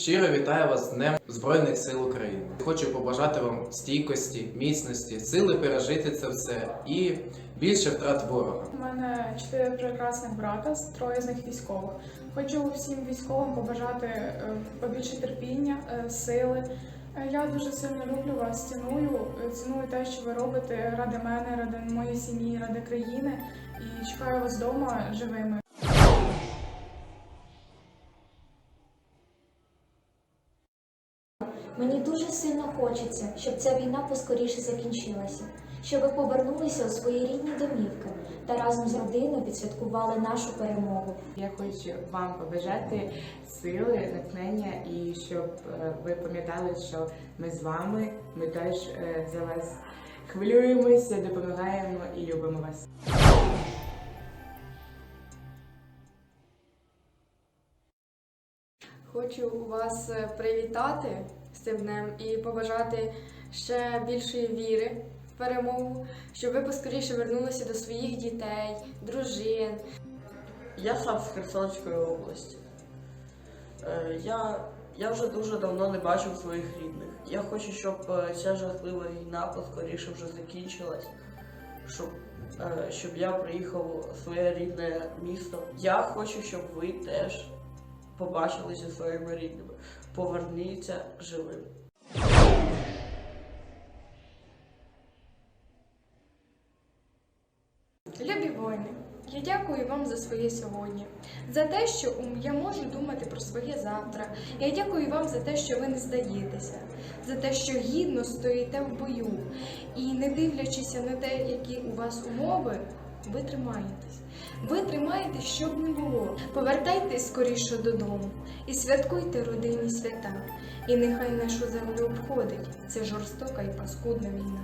Щиро вітаю вас з Днем Збройних сил України. Хочу побажати вам стійкості, міцності, сили пережити це все і більше втрат ворога. У мене чотири прекрасних брата, троє з них військових. Хочу всім військовим побажати е, побільше терпіння, е, сили. Е, Я дуже сильно люблю вас, ціную, ціную те, що ви робите ради мене, ради моєї сім'ї, ради країни. І чекаю вас вдома живими. Мені дуже сильно хочеться, щоб ця війна поскоріше закінчилася, щоб ви повернулися у свої рідні домівки та разом з родиною відсвяткували нашу перемогу. Я хочу вам побажати сили, натхнення і щоб е, ви пам'ятали, що ми з вами, ми теж е, за вас хвилюємося, допомагаємо і любимо вас. Хочу вас е, привітати цим днем і побажати ще більшої віри в перемогу, щоб ви поскоріше вернулися до своїх дітей, дружин. Я сам з Херсонської області. Е, Я, я вже дуже давно не бачив своїх рідних. Я хочу, щоб е, ця жахлива війна поскоріше вже закінчилась, щоб, е, щоб я приїхав у своє рідне місто. Я хочу, щоб ви теж побачилися своїми рідними. Поверніться живим. Любі воїни, я дякую вам за своє сьогодні, за те, що я можу думати про своє завтра. Я дякую вам за те, що ви не здаєтеся, за те, що гідно стоїте в бою. І не дивлячися на те, які у вас умови, ви тримаєтесь. Ви тримаєте, щоб не було. Повертайтесь скоріше додому і святкуйте родинні свята. І нехай нашу землю обходить Це жорстока і паскудна війна.